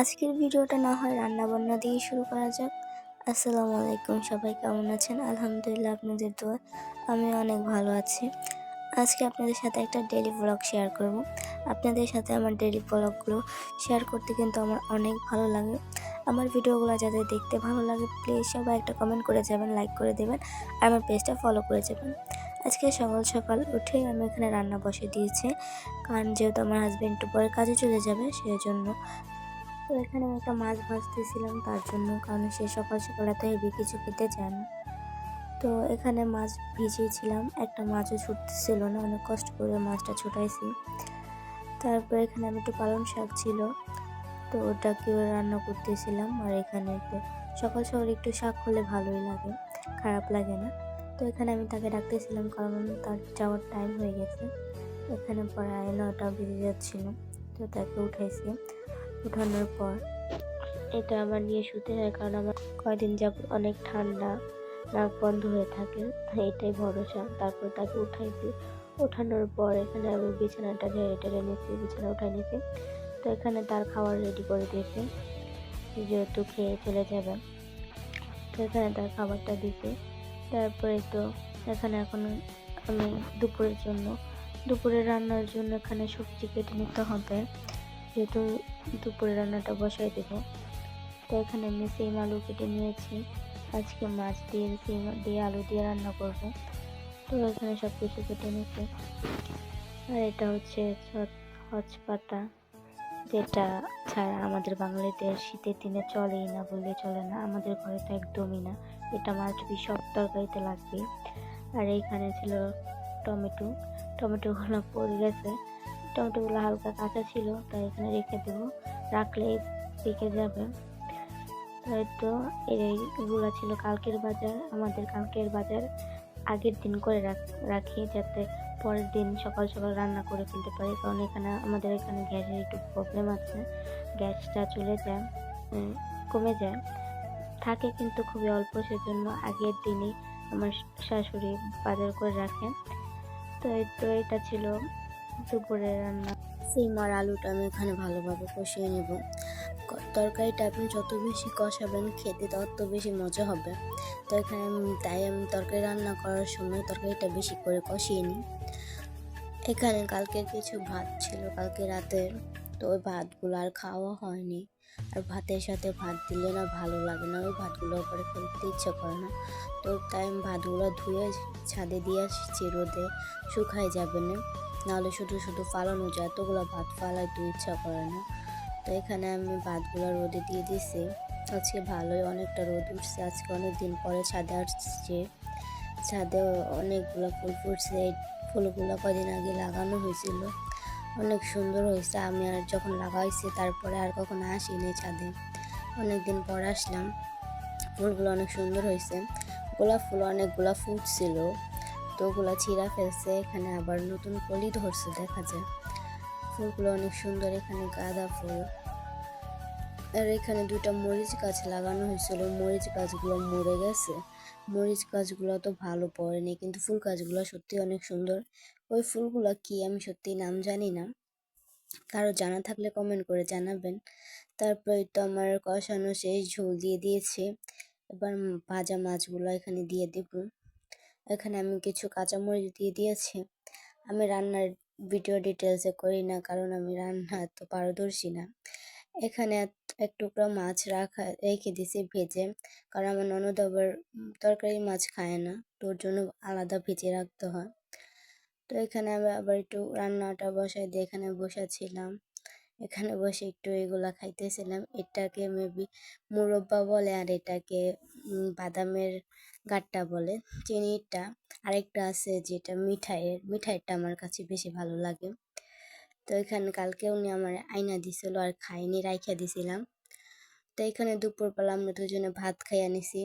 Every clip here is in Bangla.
আজকের ভিডিওটা না হয় রান্না বান্না দিয়ে শুরু করা যাক। আসসালামু আলাইকুম, সবাই কেমন আছেন? আলহামদুলিল্লাহ আপনাদের দোয়া, আমি অনেক ভালো আছি। আজকে আপনাদের সাথে একটা ডেলি ব্লগ শেয়ার করব। আপনাদের সাথে আমার ডেলি ব্লগগুলো শেয়ার করতে কিন্তু আমার অনেক ভালো লাগে। আমার ভিডিওগুলো যাদের দেখতে ভালো লাগে প্লিজ সবাই একটা কমেন্ট করে যাবেন লাইক করে দেবেন, আর আমার পেজটা ফলো করে যাবেন। আজকে সকাল সকাল উঠে আমি এখানে রান্না বসে দিয়েছি। কারণ যেহেতু আমার হাজব্যান্ড একটু পরে কাজে চলে যাবে সেই জন্য তো এখানে একটা মাছ ভাজতেছিলাম তার জন্য, কারণ সে সকাল সকাল এত হেভি কিছু খেতে চান তো এখানে মাছ ভিজিয়েছিলাম, একটা মাছও ছুটতেছিল না, অনেক কষ্ট করে মাছটা ছুটাইছি। তারপর এখানে আমি একটু পালং শাক ছিল, তো ওটাকে রান্না করতেছিলাম, আর এখানে একটু সকাল সকাল একটু শাক হলে ভালোই লাগে, খারাপ লাগে না। তো এখানে আমি তাকে ডাকতেছিলাম, কারণ তার যাওয়ার টাইম হয়ে গেছে। এখানে প্রায় নটা বেজে যাচ্ছিল, তো তাকে উঠাইছি। উঠানোর পর। এটা আমার নিয়ে শুতে হয় কারণ আমার কয়দিন যাব অনেক ঠান্ডা, নাক বন্ধ হয়ে থাকে। এটাই ভরসা। তারপর তাকে উঠাইছি ওঠানোর পর এখানে আমি বিছানাটা ঝেড়ে টেড়ে নিয়েছি, বিছানা উঠাই নিয়েছি। তো এখানে তার খাবার রেডি করে দিয়েছি, যেহেতু খেয়ে চলে যাবে। তো এখানে তার খাবারটা দিতে তারপরে তো এখানে এখন আমি দুপুরের জন্য দুপুরে রান্নার জন্য এখানে সবজি কেটে নিতে হবে। যেহেতু দুপুরে রান্নাটা বসাই দেব তো এখানে আমি সিম আলু কেটে নিয়েছি। আজকে মাছ দিয়ে, সিম দিয়ে আলু দিয়ে রান্না করব। তো এখানে সব কিছু কেটে নিয়েছি। আর এটা হচ্ছে হচ পাতা যেটা ছাড়া আমাদের বাঙালিদের শীতের দিনে চলেই না বললে চলে না। আমাদের ঘরে তো একদমই না। এটা মাছ সব তরকারিতে লাগবে আর এইখানে ছিল টমেটো। টমেটোগুলো পড়ে গেছে। টমেটোগুলো হালকা কাঁচা ছিল, তাই এখানে রেখে দেব। রাখলে পেকে যাবে। তাই তো এইগুলো ছিল কালকের বাজার, আমাদের কালকের বাজার আগের দিন করে রাখি যাতে পরের দিন সকাল সকাল রান্না করে ফেলতে পারি, কারণ এখানে আমাদের এখানে গ্যাসের একটু প্রবলেম আছে। গ্যাসটা চলে যায় কমে যায়। থাকে কিন্তু খুবই অল্প, সেজন্য আগের দিনই আমার শাশুড়ি বাজার করে রাখেন তো এই তো এটা ছিল দুপুরের রান্না। সিম আর আলুটা আমি এখানে ভালোভাবে কষিয়ে নেব। তরকারিটা আপনি যত বেশি কষাবেন খেতে তত বেশি মজা হবে। তো এখানে তাই আমি তরকারি রান্না করার সময় তরকারিটা বেশি করে কষিয়ে নিই। এখানে কালকে কিছু ভাত ছিল, কালকে রাতের। তো ওই ভাতগুলো আর খাওয়া হয়নি। আর ভাতের সাথে ভাত দিলে না ভালো লাগে না, ওই ভাতগুলো করে ফেলতে ইচ্ছে করে না। তো তাই আমি ভাতগুলো ধুয়ে ছাদে দিয়ে আসছি রোদে, শুকায় যাবে না। নাহলে শুধু শুধু ফালানো যায়, এতগুলো ভাত ফালাইতে ইচ্ছা করে না। তো এখানে আমি ভাতগুলো রোদে দিয়ে দিছি আজকে ভালোই অনেকটা রোদ উঠছে, আজকে অনেক দিন পরে ছাদে আসছে। ছাদে অনেকগুলো ফুল ফুটছে, এই ফুলগুলো কদিন আগে লাগানো হয়েছিল। অনেক সুন্দর হয়েছে, আমি আর যখন লাগাইছি তারপরে আর কখনো আসিনি ছাদে। অনেক দিন পর আসলাম, ফুলগুলো অনেক সুন্দর হয়েছে। গোলাপ ফুল, অনেকগুলা ফুটছিল। তো ছিঁড়া ফেলছে, এখানে আবার নতুন কলি ধরছে, দেখা যায়। ফুলগুলো অনেক সুন্দর, এখানে গাঁদা ফুল। আর এখানে দুটা মরিচ গাছ লাগানো হয়েছিল, মরিচ গাছগুলো মরে গেছে। মরিচ গাছগুলো তো ভালো পড়েনি, কিন্তু ফুল গাছগুলো সত্যি অনেক সুন্দর। ওই ফুলগুলো কি আমি সত্যি নাম জানি না। কারও জানা থাকলে কমেন্ট করে জানাবেন। তারপরে তো আমার কষানো শেষ, ঝোল দিয়ে দিয়েছে। এবার ভাজা মাছগুলো এখানে দিয়ে দেব। এখানে আমি কিছু কাঁচামরিচ দিয়ে দিয়েছি। আমি রান্নার ভিডিও ডিটেলসে করি না, কারণ আমি রান্না এত পারদর্শী না। এখানে এক টুকরা মাছ রাখা, রেখে দিছি ভেজে, কারণ আমার ননদ আবার তরকারি মাছ খায় না তোর জন্য আলাদা ভেজে রাখতে হয়। তো এখানে আমি আবার একটু রান্নাটা বসাই দিয়ে এখানে বসাছিলাম। এখানে বসে একটু এগুলা খাইতেছিলাম। এটাকে মেবি মুরব্বা বলে আর এটাকে বাদামের গাট্টা বলে, চিনিটা আরেকটা আছে যেটা মিঠাইয়ের, মিঠাইটা আমার কাছে বেশি ভালো লাগে। তো এখানে কালকে উনি আমার আয়না দিছিল আর খাইনি, রাইখা দিছিলাম। তো এখানে দুপুরবেলা আমরা দুজনে ভাত খাই আনিছি।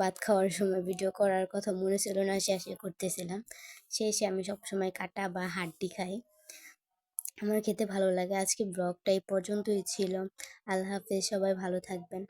ভাত খাওয়ার সময় ভিডিও করার কথা মনে ছিল না শেষে করতেছিলাম। শেষে আমি সবসময় কাটা বা হাড্ডি খাই। আমার খেতে ভালো লাগে। আজকে ব্লগটা এই পর্যন্তই ছিল। আল্লাহ হাফেজ, সবাই ভালো থাকবেন।